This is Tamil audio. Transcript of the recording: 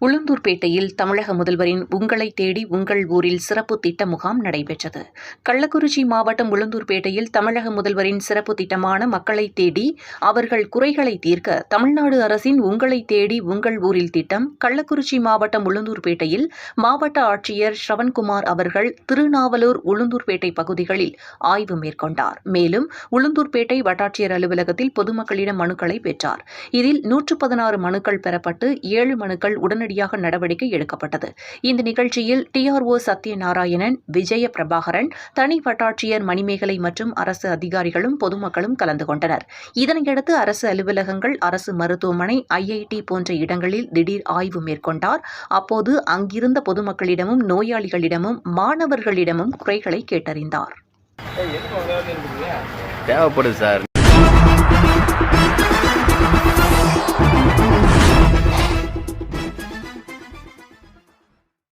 உளுந்தூர்பேட்டையில் தமிழக முதல்வரின் உங்களை தேடி உங்கள் ஊரில் சிறப்பு திட்ட முகாம் நடைபெற்றது. கள்ளக்குறிச்சி மாவட்டம் உளுந்தூர்பேட்டையில் தமிழக முதல்வரின் சிறப்பு திட்டமான மக்களை தேடி அவர்கள் குறைகளை தீர்க்க தமிழ்நாடு அரசின் உங்களை தேடி உங்கள் ஊரில் திட்டம் கள்ளக்குறிச்சி மாவட்டம் உளுந்தூர்பேட்டையில் மாவட்ட ஆட்சியர் ஸ்ரவன்குமார் அவர்கள் திருநாவலூர் உளுந்தூர்பேட்டை பகுதிகளில் ஆய்வு மேற்கொண்டார். மேலும் உளுந்தூர்பேட்டை வட்டாட்சியர் அலுவலகத்தில் பொதுமக்களிடம் மனுக்களை பெற்றார். இதில் நூற்று பதினாறு மனுக்கள் பெறப்பட்டு ஏழு மனுக்கள் உடனடியாக நடவடிக்கை எடுக்கப்பட்டது. இந்த நிகழ்ச்சியில் டிஆர்ஓ சத்யநாராயணன் விஜய பிரபாகரன் தனி வட்டாட்சியர் மணிமேகலை மற்றும் அரசு அதிகாரிகளும் பொதுமக்களும் கலந்து கொண்டனர். இதனையடுத்து அரசு அலுவலகங்கள் அரசு மருத்துவமனை ஐஐடி போன்ற இடங்களில் திடீர் ஆய்வு மேற்கொண்டார். அப்போது அங்கிருந்த பொதுமக்களிடமும் நோயாளிகளிடமும் மாணவர்களிடமும் குறைகளை கேட்டறிந்தார். தேவைப்படுது சார்.